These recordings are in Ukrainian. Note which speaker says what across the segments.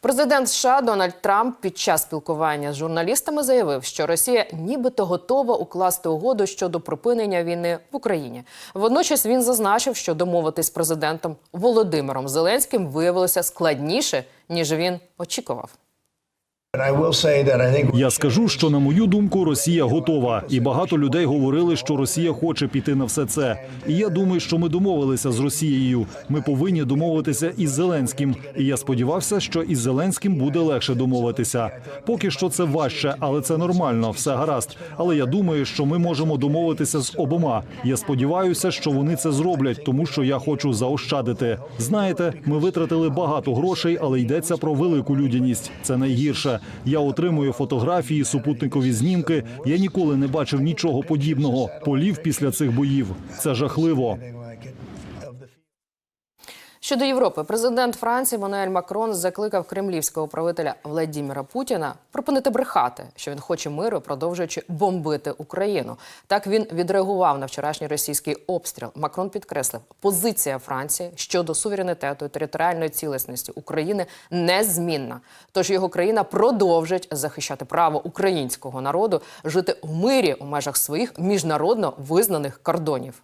Speaker 1: Президент США Дональд Трамп під час спілкування з журналістами заявив, що Росія нібито готова укласти угоду щодо припинення війни в Україні. Водночас він зазначив, що домовитись з президентом Володимиром Зеленським виявилося складніше ніж він очікував.
Speaker 2: Я скажу, що на мою думку, Росія готова, і багато людей говорили, що Росія хоче піти на все це. І я думаю, що ми домовилися з Росією. Ми повинні домовитися із Зеленським. І я сподівався, що із Зеленським буде легше домовитися. Поки що це важче, але це нормально, все гаразд. Але я думаю, що ми можемо домовитися з обома. Я сподіваюся, що вони це зроблять, тому що я хочу заощадити. Знаєте, ми витратили багато грошей, але йдеться про велику людяність. Це найгірше. Я отримую фотографії, супутникові знімки. Я ніколи не бачив нічого подібного. Полів після цих боїв. Це жахливо.
Speaker 1: Щодо Європи, президент Франції Мануель Макрон закликав кремлівського правителя Владіміра Путіна припинити брехати, що він хоче миру, продовжуючи бомбити Україну. Так він відреагував на вчорашній російський обстріл. Макрон підкреслив, позиція Франції щодо суверенітету і територіальної цілісності України незмінна. Тож його країна продовжить захищати право українського народу жити в мирі у межах своїх міжнародно визнаних кордонів.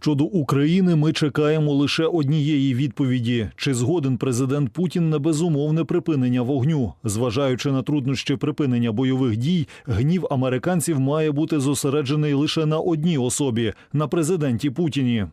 Speaker 2: Щодо України ми чекаємо лише однієї відповіді: чи згоден президент Путін на безумовне припинення вогню, зважаючи на труднощі припинення бойових дій, гнів американців має бути зосереджений лише на одній особі на президенті Путіні.